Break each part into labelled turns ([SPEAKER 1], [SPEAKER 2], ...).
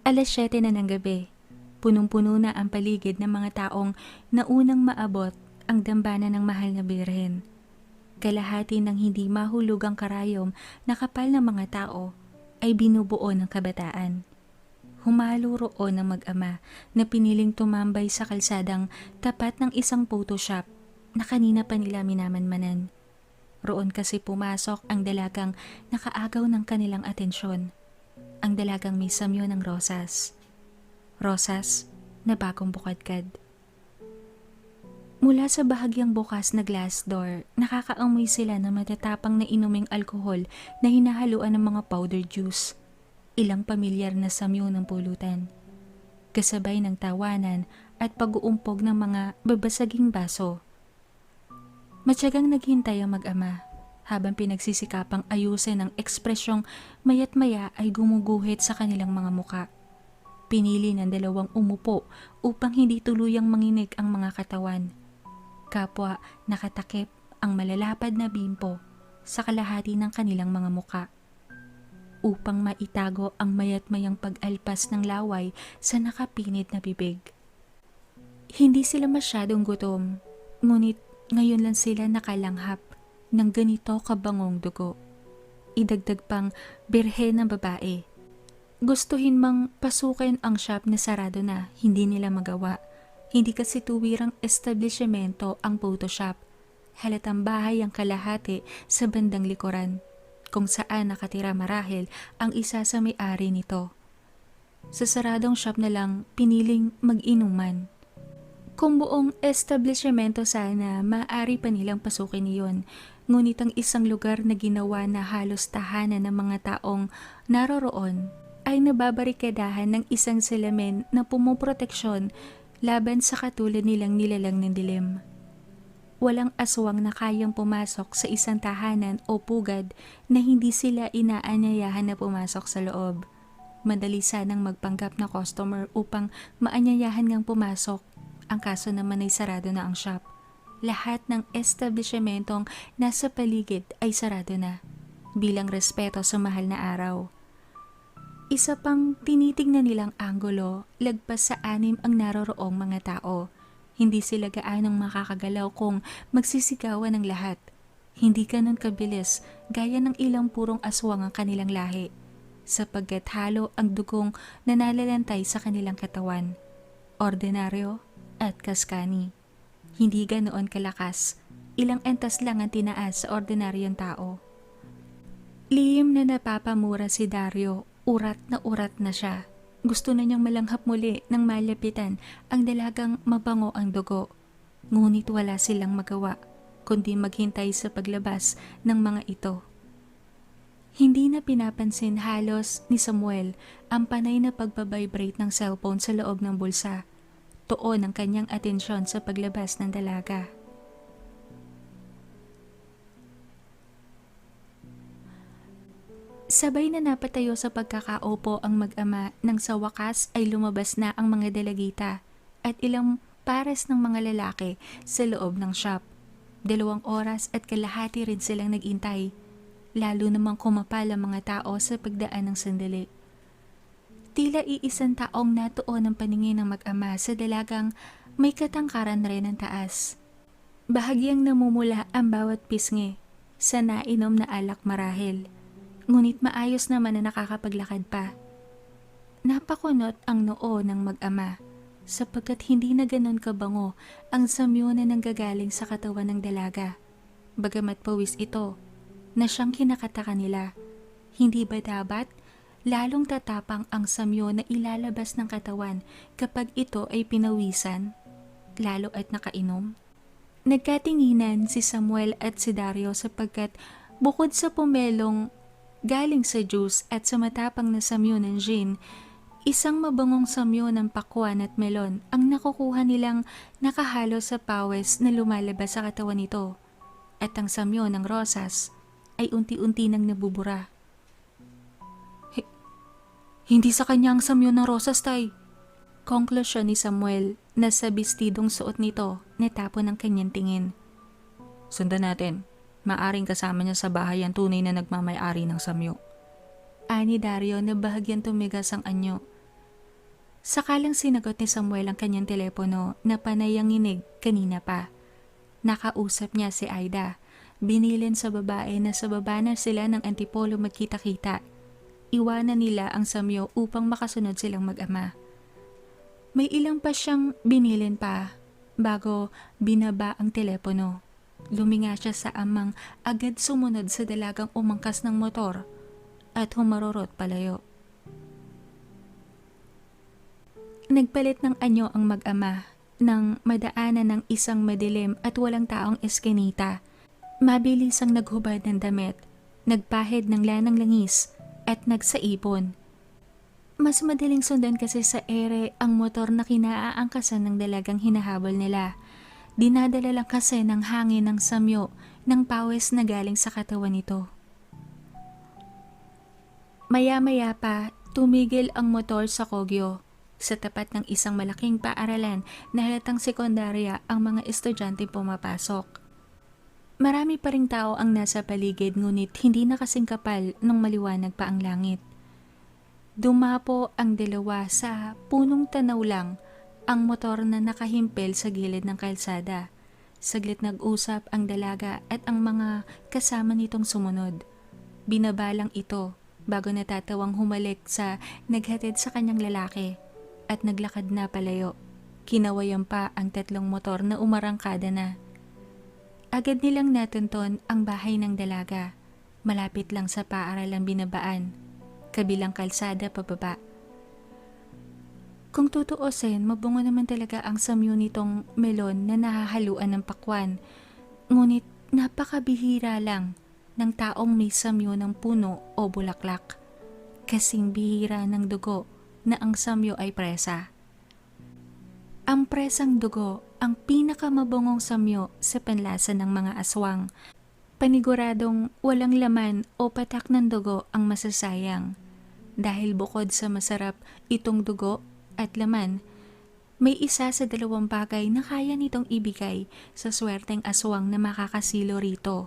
[SPEAKER 1] Alas 7 na ng gabi. Punong-puno na ang paligid ng mga taong naunang maabot ang dambana ng mahal na birhen. Kalahati ng hindi mahulugang karayom na kapal ng mga tao ay binubuo ng kabataan. Humalo roon ang mag-ama na piniling tumambay sa kalsadang tapat ng isang photoshop na kanina pa nila minamanmanan. Roon kasi pumasok ang dalagang nakaagaw ng kanilang atensyon. Ang dalagang may samyo ng rosas. Rosas na bagong bukadkad. Mula sa bahagyang bukas na glass door, nakakaamoy sila ng matatapang na inuming alkohol na hinahaluan ng mga powder juice. Ilang pamilyar na samyo ng pulutan. Kasabay ng tawanan at pag-uumpog ng mga babasaging baso. Matyagang naghintay ang mag-ama habang pinagsisikapang ayusin ang ekspresyong mayat maya ay gumuguhit sa kanilang mga muka. Pinili ng dalawang umupo upang hindi tuluyang manginig ang mga katawan. Kapwa nakatakip ang malalapad na bimpo sa kalahati ng kanilang mga muka upang maitago ang mayat mayang pag-alpas ng laway sa nakapinit na bibig. Hindi sila masyadong gutom, ngunit ngayon lang sila nakalanghap ng ganito kabangong dugo. Idagdag pang birhe ng babae. Gustuhin mang pasukin ang shop na sarado na, hindi nila magawa. Hindi kasi tuwirang establishmento ang photoshop. Halatang bahay ang kalahati sa bandang likuran, kung saan nakatira marahil ang isa sa may-ari nito. Sa saradong shop na lang, piniling mag-inuman. Kung buong establishmento sana, maaari pa nilang pasukin iyon. Ngunit ang isang lugar na ginawa na halos tahanan ng mga taong naroroon ay nababarikadahan ng isang salamin na pumuproteksyon laban sa katulad nilang nilalang ng dilim. Walang aswang na kayang pumasok sa isang tahanan o pugad na hindi sila inaanyayahan na pumasok sa loob. Madali sanang magpanggap na customer upang maanyayahan ngang pumasok. Ang kaso naman ay sarado na ang shop. Lahat ng establishmentong nasa paligid ay sarado na bilang respeto sa mahal na araw. Isa pang tinitingnan nilang anggulo, lagpas sa anim ang naroroong mga tao. Hindi sila gaanong makakagalaw kung magsisigawan ng lahat. Hindi ganun kabilis gaya ng ilang purong aswang ang kanilang lahi sapagkat halo ang dugong na nalalantay sa kanilang katawan. Ordinaryo at kaskani. Hindi ganoon kalakas. Ilang entas lang ang tinaas sa ordinaryong tao. Lihim na napapamura si Dario Urat na urat na siya. Gusto na niyang malanghap muli nang malapitan ang dalagang mabango ang dugo. Ngunit wala silang magawa, kundi maghintay sa paglabas ng mga ito. Hindi na pinapansin halos ni Samuel ang panay na pagbabibrate ng cellphone sa loob ng bulsa. Tuon ang kanyang atensyon sa paglabas ng dalaga. Sabay na napatayo sa pagkakaupo ang mag-ama nang sa wakas ay lumabas na ang mga dalagita at ilang pares ng mga lalaki sa loob ng shop. Dalawang oras at kalahati rin silang nagintay. Lalo namang kumapal ang mga tao sa pagdaan ng sandali. Tila iisang taong natuon ang paningin ng mag-ama sa dalagang may katangkaran rin ng taas. Bahagyang namumula ang bawat pisngi sa nainom na alak marahil ngunit maayos naman na nakakapaglakad pa. Napakunot ang noo ng mag-ama sapagkat hindi na ganon kabango ang samyo na nanggagaling sa katawan ng dalaga. Bagamat pawis ito, na siyang kinakataka nila. Hindi ba dapat lalong tatapang ang samyo na ilalabas ng katawan kapag ito ay pinawisan, lalo at nakainom? Nagkatinginan si Samuel at si Dario sapagkat bukod sa pumelong galing sa juice at sa matapang na samyo ng gin, isang mabangong samyo ng pakwan at melon ang nakukuha nilang nakahalo sa pawis na lumalabas sa katawan nito. At ang samyo ng rosas ay unti-unti nang nabubura. Hindi sa kanya ang samyo ng rosas, tay. Konklusyon ni Samuel na sa bistidong suot nito natapon ang kanyang tingin.
[SPEAKER 2] Sundan natin. Maaring kasama niya sa bahay ang tunay na nagmamayari ng samyo.
[SPEAKER 1] Ani Dario na bahagyang tumigas ang anyo. Sakalang sinagot ni Samuel ang kanyang telepono na panay ang nginig kanina pa. Nakausap niya si Aida. Binilin sa babae na sa baba na sila ng antipolo magkita-kita. Iwanan nila ang samyo upang makasunod silang mag-ama. May ilang pa siyang binilin pa bago binaba ang telepono. Luminga siya sa amang agad sumunod sa dalagang umangkas ng motor at humarorot palayo. Nagpalit ng anyo ang mag-ama nang madaanan ng isang madilim at walang taong eskinita. Mabilis ang naghubad ng damit, nagpahid ng lanang langis at nagsaipon. Mas madaling sundan kasi sa ere ang motor na kinaaangkasan ng dalagang hinahabol nila. Dinadala lang kasi ng hangin ng samyo ng pawis na galing sa katawan nito. Maya-maya pa, tumigil ang motor sa Kogyo. Sa tapat ng isang malaking paaralan na halatang sekundarya ang mga estudyante pumapasok. Marami pa ring tao ang nasa paligid ngunit hindi na kasing kapal nung maliwanag pa ang langit. Dumapo ang dalawa sa punong tanaw lang ang motor na nakahimpel sa gilid ng kalsada. Saglit nag-usap ang dalaga at ang mga kasama nitong sumunod. Binabalang ito bago natatawang humalik sa naghatid sa kanyang lalaki at naglakad na palayo. Kinawayan pa ang tatlong motor na umarangkada na. Agad nilang natunton ang bahay ng dalaga. Malapit lang sa paaralang binabaan. Kabilang kalsada pababa. Kung tutuusin, mabungo naman talaga ang samyo nitong melon na nahahaluan ng pakwan. Ngunit napakabihira lang ng taong may samyo ng puno o bulaklak. Kasing bihira ng dugo na ang samyo ay presa. Ang presang dugo ang pinakamabungong samyo sa panlasa ng mga aswang. Paniguradong walang laman o patak ng dugo ang masasayang. Dahil bukod sa masarap itong dugo at laman, may isa sa dalawang bagay na kaya nitong ibigay sa swerteng aswang na makakasilo rito.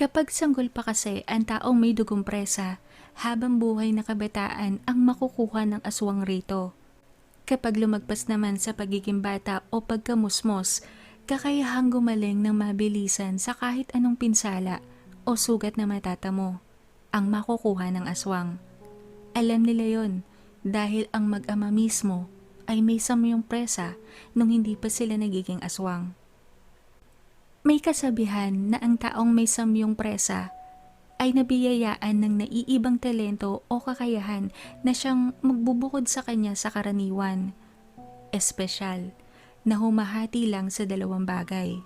[SPEAKER 1] Kapag sanggol pa kasi ang taong may dugong presa, habang buhay na kabataan ang makukuha ng aswang rito. Kapag lumagpas naman sa pagiging bata o pagkamusmos, kakayahang gumaling ng mabilisan sa kahit anong pinsala o sugat na matatamo ang makukuha ng aswang. Alam nila yon dahil ang mag-ama mismo ay may samyong presa nung hindi pa sila nagiging aswang. May kasabihan na ang taong may samyong presa ay nabiyayaan ng naiibang talento o kakayahan na siyang magbubukod sa kanya sa karaniwan. Espesyal, na humahati lang sa dalawang bagay.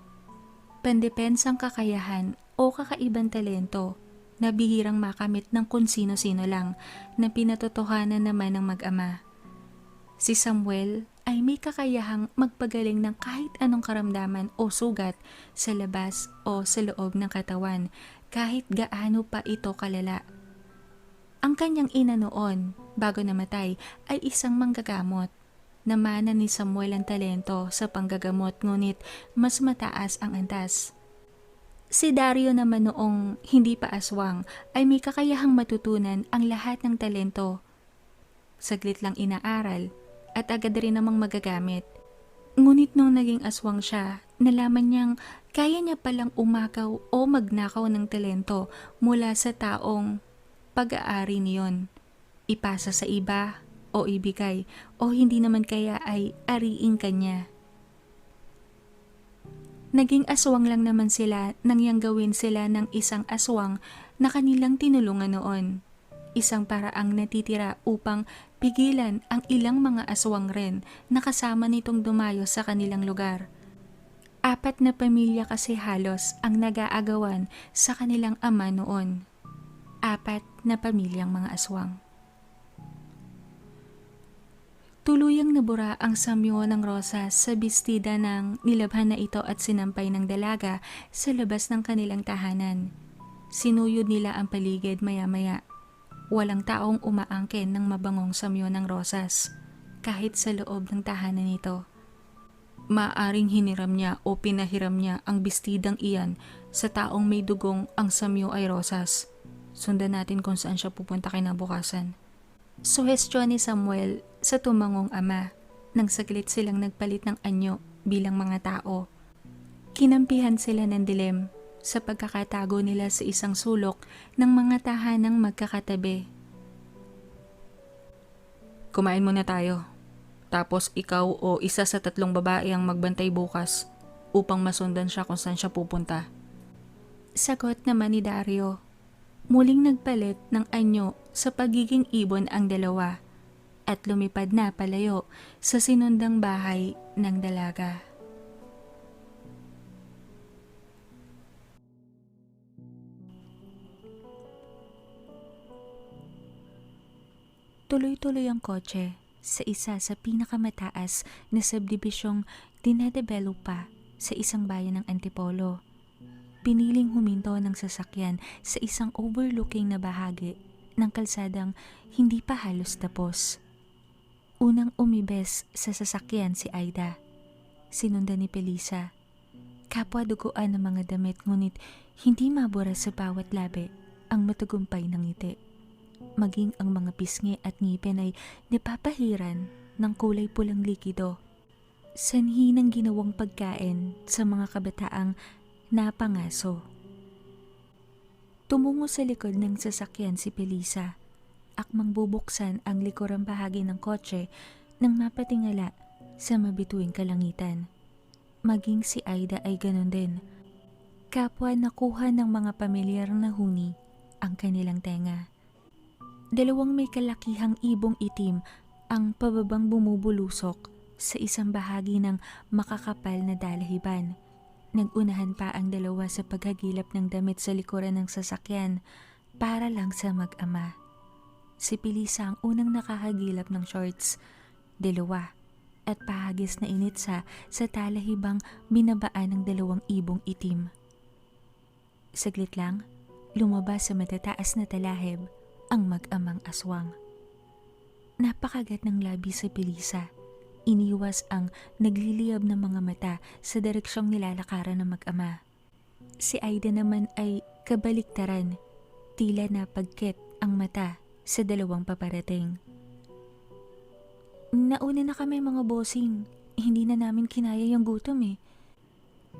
[SPEAKER 1] Pandepensang kakayahan o kakaibang talento na bihirang makamit ng kung sino-sino lang na pinatotohanan naman ng mag-ama. Si Samuel ay may kakayahang magpagaling ng kahit anong karamdaman o sugat sa labas o sa loob ng katawan kahit gaano pa ito kalala. Ang kanyang ina noon, bago namatay, ay isang manggagamot. Namana ni Samuel ang talento sa panggagamot ngunit mas mataas ang antas. Si Dario naman noong hindi pa aswang ay may kakayahang matutunan ang lahat ng talento. Saglit lang inaaral at agad rin namang magagamit. Ngunit nung naging aswang siya, nalaman niyang kaya niya palang umakaw o magnakaw ng talento mula sa taong pag-aari niyon. Ipasa sa iba o ibigay o hindi naman kaya ay ariing kanya. Naging aswang lang naman sila nang yang gawin sila ng isang aswang na kanilang tinulungan noon. Isang paraang natitira upang pigilan ang ilang mga aswang rin na kasama nitong dumayo sa kanilang lugar. Apat na pamilya kasi halos ang nag-aagawan sa kanilang ama noon. Apat na pamilyang mga aswang. Tuluyang nabura ang samyo ng rosas sa bestida ng nilabhan na ito at sinampay ng dalaga sa labas ng kanilang tahanan. Sinuyod nila ang paligid maya-maya. Walang taong umaangkin ng mabangong samyo ng rosas, kahit sa loob ng tahanan nito. Maaring hiniram niya o pinahiram niya ang bestidang iyan sa taong may dugong ang samyo ay rosas. Sundan natin kung saan siya pupunta kinabukasan. Suhestyon ni Samuel sa tumangong ama nang saglit silang nagpalit ng anyo bilang mga tao. Kinampihan sila ng dilim sa pagkakatago nila sa isang sulok ng mga tahanang magkakatabi.
[SPEAKER 2] Kumain muna tayo. Tapos ikaw o isa sa tatlong babae ang magbantay bukas upang masundan siya kung saan siya pupunta.
[SPEAKER 1] Sagot naman ni Dario. Muling nagpalit ng anyo sa pagiging ibon ang dalawa at lumipad na palayo sa sinundang bahay ng dalaga. Tuloy-tuloy ang kotse sa isa sa pinakamataas na subdibisyong dinadevelop pa sa isang bayan ng Antipolo. Piniling huminto ng sasakyan sa isang overlooking na bahagi ng kalsadang hindi pa halos tapos. Unang umibes sa sasakyan si Aida. Sinundan ni Pelisa. Kapwa duguan ng mga damit ngunit hindi mabura sa bawat labi ang matagumpay ng ngiti. Maging ang mga pisngi at ngipin ay napapahiran ng kulay pulang likido. Sanhi ng ginawang pagkain sa mga kabataang napangaso. Tumungo sa likod ng sasakyan si Pelisa. Akmang bubuksan ang likurang bahagi ng kotse nang mapatingala sa mabituing kalangitan. Maging si Aida ay ganon din. Kapwa nakuha ng mga pamilyar na huni ang kanilang tenga. Dalawang may kalakihang ibong itim ang pababang bumubulusok sa isang bahagi ng makakapal na dalahiban. Nagunahan pa ang dalawa sa paghagilap ng damit sa likuran ng sasakyan para lang sa mag-ama. Si Pilisa ang unang nakahagilap ng shorts, dalawa, at pahagis na initsa sa talahibang binabaan ng dalawang ibong itim. Saglit lang, lumabas sa matataas na talahib ang mag-amang aswang. Napakagat ng labi sa Pilisa. Iniwas ang nagliliyab ng mga mata sa direksyong nilalakaran ng mag-ama. Si Aida naman ay kabaliktaran, tila na pagkit ang mata sa dalawang paparating. Nauna na kami mga bossing, hindi na namin kinaya yung gutom eh.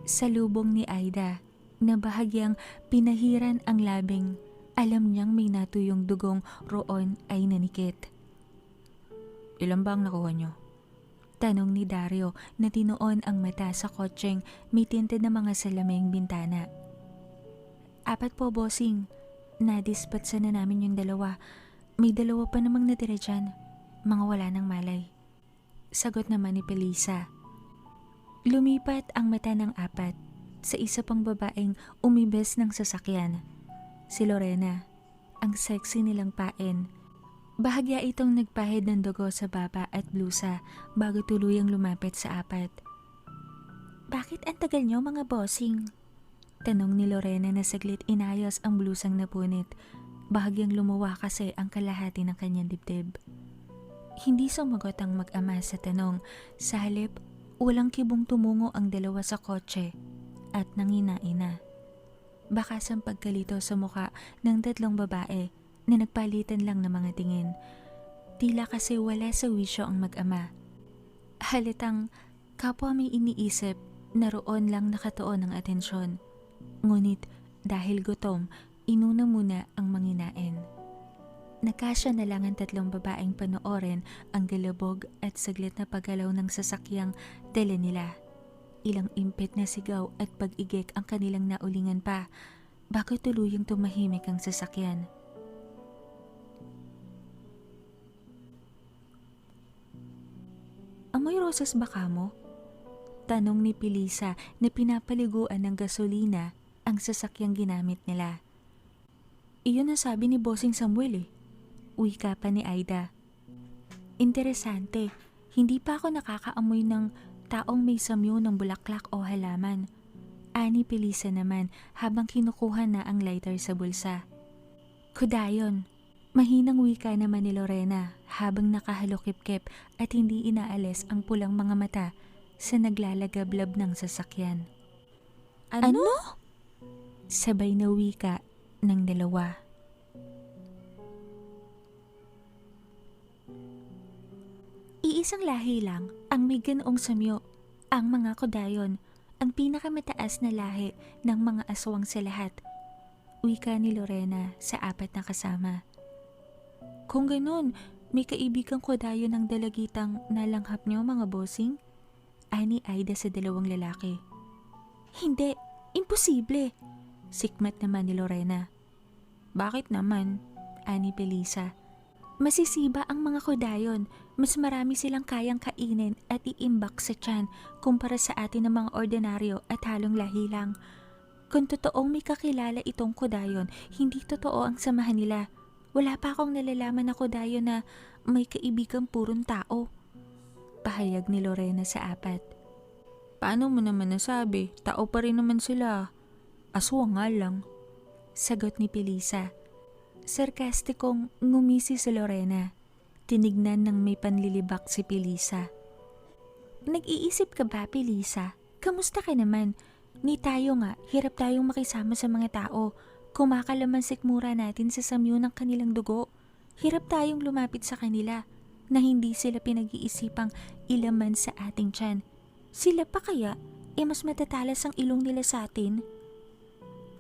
[SPEAKER 1] Sa lubong ni Aida, na bahagyang pinahiran ang labing, alam niyang may natuyong dugong roon ay nanikit.
[SPEAKER 2] Ilan ba ang nakuha nyo?
[SPEAKER 1] Tanong ni Dario na tinuon ang mata sa kotseng may tinted na mga salaming bintana. Apat po, bossing. Nadispatsa na namin yung dalawa. May dalawa pa namang natira dyan. Mga wala ng malay. Sagot naman ni Pelisa. Lumipat ang mata ng apat sa isa pang babaeng umibes ng sasakyan. Si Lorena, ang sexy nilang pain. Bahagya itong nagpahid ng dugo sa baba at blusa bago tuluyang lumapit sa apat. Bakit ang tagal nyo mga bossing? Tanong ni Lorena na saglit inayos ang blusang napunit. Bahagyang lumuwa kasi ang kalahati ng kanyang dibdib. Hindi sumagot ang mag-ama sa tanong. Sa halip, walang kibong tumungo ang dalawa sa kotse at nangina-ina. Baka sa pagkalito sa muka ng tatlong babae na nagpalitan lang ng mga tingin. Tila kasi wala sa wisyo ang mag-ama. Halitang kapwa may iniisip na roon lang nakatuon ang atensyon. Ngunit dahil gutom, inuna muna ang manginain. Nakasya na lang ang tatlong babaeng panoorin ang galabog at saglit na paggalaw ng sasakyang tele nila. Ilang impet na sigaw at pag-igik ang kanilang naulingan pa bago tuluyang tumahimik ang sasakyan. Amoy rosas ba kamo? Tanong ni Pilisa na pinapaliguan ng gasolina ang sasakyang ginamit nila. Iyon ang sabi ni Bossing Samuel eh. Wika pa ni Aida. Interesante, hindi pa ako nakakaamoy ng taong may samyo ng bulaklak o halaman. Ani Pilisa naman habang kinukuha na ang lighter sa bulsa. Kudayon, mahinang wika naman ni Lorena habang nakahalukip-kip at hindi inaalis ang pulang mga mata sa naglalagablab ng sasakyan. Ano? Sabay na wika ng dalawa. Iisang lahi lang ang may ganoong samyo. Ang mga kodayon, ang pinakamataas na lahi ng mga aswang sa lahat. Wika ni Lorena sa apat na kasama. Kung ganun, may kaibigang kodayo ng dalagitang nalanghap niyo mga bossing? Ani Aida sa dalawang lalaki. Hindi, imposible. Sikmat naman ni Lorena. Bakit naman? Ani Pelisa. Masisiba ang mga kodayon. Mas marami silang kayang kainin at iimbak sa tiyan kumpara sa atin ng mga ordinaryo at halong lahi lang. Kung totoong may kakilala itong kodayon, hindi totoo ang samahan nila. Wala pa akong nalalaman na kodayon na may kaibigang purong tao. Pahayag ni Lorena sa apat.
[SPEAKER 2] Paano mo naman nasabi? Tao pa rin naman sila. Aswang nga lang.
[SPEAKER 1] Sagot ni Pilisa. Sarkastikong ngumisi si Lorena. Tinignan ng may panlilibak si Pilisa. Nag-iisip ka ba, Pilisa? Kamusta ka naman? Ni tayo nga, hirap tayong makisama sa mga tao. Kumakalaman sikmura natin sa samyo ng kanilang dugo. Hirap tayong lumapit sa kanila na hindi sila pinag-iisipang ilaman sa ating tiyan. Sila pa kaya, e mas matatalas ang ilong nila sa atin?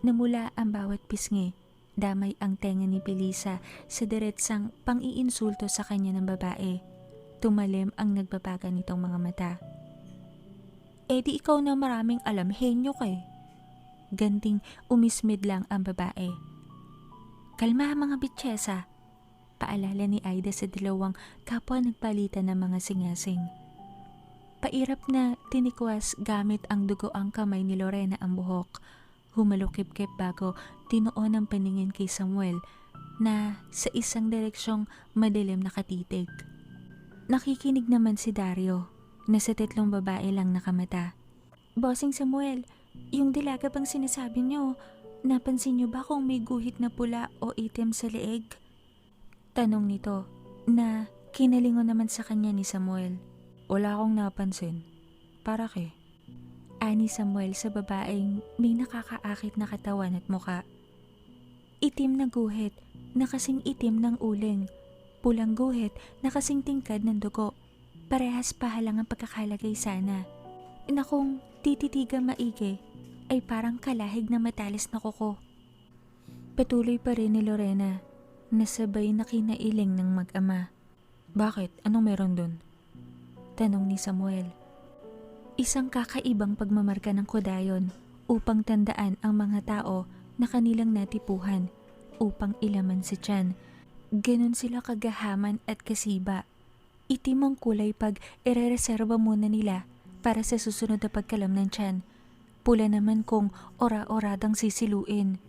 [SPEAKER 1] Namula ang bawat pisngi. Damay ang tenga ni Pilisa sa diretsang pang-iinsulto sa kanya ng babae. Tumalim ang nagbabaga nitong mga mata. Eh di ikaw na maraming alam, henyo kay. Ganting umismid lang ang babae. Kalma mga bitsesa. Paalala ni Aida sa dalawang kapwa nagpalitan ng mga singasing. Pairap na tinikwas gamit ang dugo ang kamay ni Lorena ang buhok. Humalukip-kip bago tinuon ang paningin kay Samuel na sa isang direksyong madilim nakatitig. Nakikinig naman si Dario na sa tatlong babae lang nakamata. Bossing Samuel, yung dilaga bang sinasabi niyo, napansin niyo ba kung may guhit na pula o itim sa leeg? Tanong nito na kinalingon naman sa kanya ni Samuel.
[SPEAKER 2] Wala akong napansin. Para kay?
[SPEAKER 1] Ani Samuel sa babaeng may nakakaakit na katawan at muka. Itim na guhit na kasing itim ng uling. Pulang guhit na kasing tingkad ng dugo. Parehas pahalang ang pagkakalagay sana. Na kung tititigan maigi ay parang kalahig na matalis na kuko. Patuloy pa rin ni Lorena na sabay na kinailing ng mag-ama.
[SPEAKER 2] Bakit? Anong meron dun?
[SPEAKER 1] Tanong ni Samuel. Isang kakaibang pagmamarka ng kodayon upang tandaan ang mga tao na kanilang natipuhan upang ilaman sa tiyan. Ganon sila kagahaman at kasiba. Itim ang kulay pag irereserba muna nila para sa susunod na pagkalam ng tiyan. Pula naman kung ora-oradang sisiluin.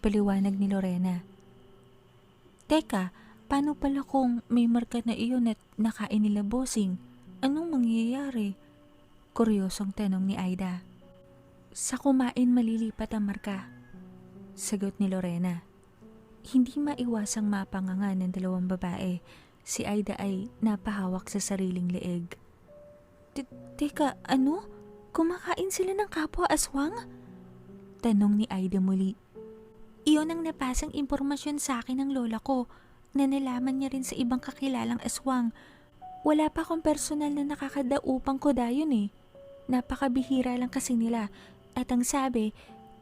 [SPEAKER 1] Paliwanag ni Lorena. Teka, paano pala kung may marka na iyon at nakain nila bossing? Anong mangyayari? Kuryosong tanong ni Aida. Sa kumain malilipat ang marka. Sagot ni Lorena. Hindi maiwasang mapanganga ng dalawang babae. Si Aida ay napahawak sa sariling leeg. Te- Teka, ano? Kumakain sila ng kapwa aswang? Tanong ni Aida muli. Iyon ang napasang impormasyon sa akin ng lola ko na nalaman niya rin sa ibang kakilalang aswang. Wala pa akong personal na nakakadaupang kodayon eh. Napakabihira lang kasi nila at ang sabi,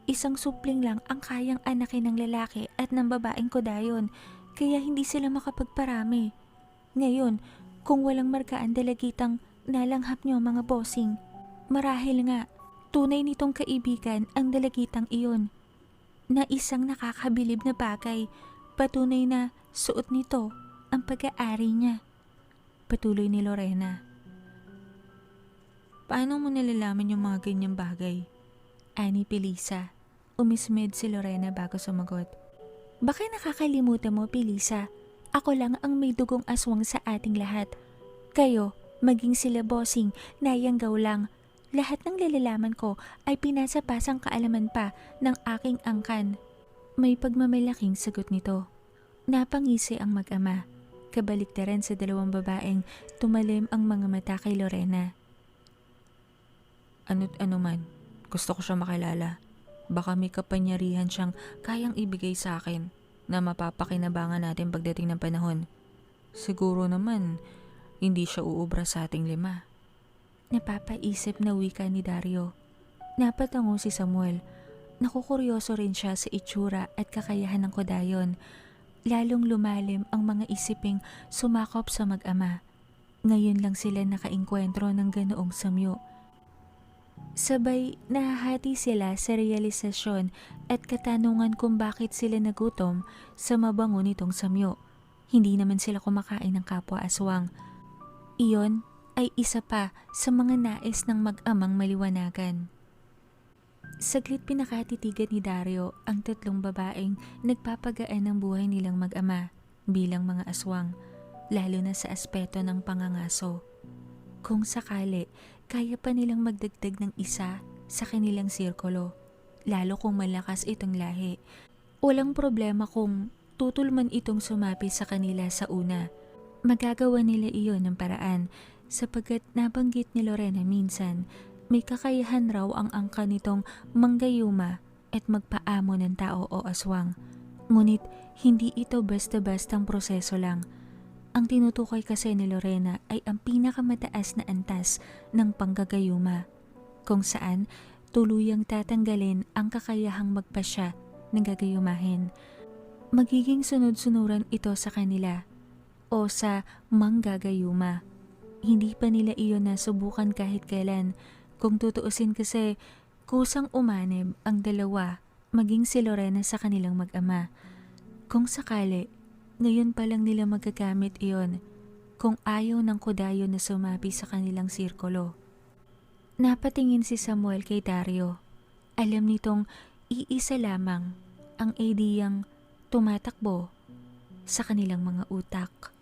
[SPEAKER 1] isang supling lang ang kayang anakin ng lalaki at ng babaeng kodayon kaya hindi sila makapagparami. Ngayon, kung walang markaan dalagitang nalanghap niyo mga bossing, marahil nga tunay nitong kaibigan ang dalagitang iyon na isang nakakabilib na bagay patunay na suot nito ang pag-aari niya. Patuloy ni Lorena.
[SPEAKER 2] Paano mo nalalaman yung mga ganyang bagay?
[SPEAKER 1] Ani Pilisa. Umismed si Lorena bago sumagot. Baka nakakalimutan mo, Pilisa. Ako lang ang may dugong aswang sa ating lahat. Kayo, maging sila bossing, nayanggaw lang. Lahat ng lalalaman ko ay pinasapasang kaalaman pa ng aking angkan. May pagmamalaking sagot nito. Napangisi ang mag-ama. Kabaliktaran sa dalawang babaeng tumalim ang mga mata kay Lorena.
[SPEAKER 2] Ano't ano man, gusto ko siya makilala. Baka may kapanyarihan siyang kayang ibigay sa akin na mapapakinabangan natin pagdating ng panahon. Siguro naman, hindi siya uubra sa ating lima.
[SPEAKER 1] Napapaisip na wika ni Dario. Napatango si Samuel. Nakukuryoso rin siya sa itsura at kakayahan ng kodayon. Lalong lumalim ang mga isiping sumakop sa mag-ama. Ngayon lang sila nakainkwentro ng ganoong samyo. Sabay nahahati sila sa realisasyon at katanungan kung bakit sila nagutom sa mabango nitong samyo. Hindi naman sila kumakain ng kapwa aswang. Iyon ay isa pa sa mga nais ng mag-amang maliwanagan. Saglit pinakatitigan ni Dario ang tatlong babaeng nagpapagaan ng buhay nilang mag-ama bilang mga aswang, lalo na sa aspeto ng pangangaso. Kung sakali, kaya pa nilang magdagdag ng isa sa kanilang sirkulo, lalo kung malakas itong lahi. Walang problema kung tutol man itong sumapi sa kanila sa una. Magagawa nila iyon ng paraan sapagkat nabanggit ni Lorena minsan may kakayahan raw ang angka nitong manggayuma at magpaamo ng tao o aswang. Ngunit hindi ito basta-bastang proseso lang. Ang tinutukoy kasi ni Lorena ay ang pinakamataas na antas ng panggagayuma, kung saan tuluyang tatanggalin ang kakayahang magpasya ng gagayumahin. Magiging sunod-sunuran ito sa kanila o sa manggagayuma. Hindi pa nila iyon nasubukan kahit kailan. Kung tutuusin kasi, kusang umanib ang dalawa maging si Lorena sa kanilang mag-ama. Kung sakali, ngayon pa lang nila magagamit iyon kung ayaw ng kudayo na sumapi sa kanilang sirkulo. Napatingin si Samuel kay Dario. Alam nitong iisa lamang ang ideyang tumatakbo sa kanilang mga utak.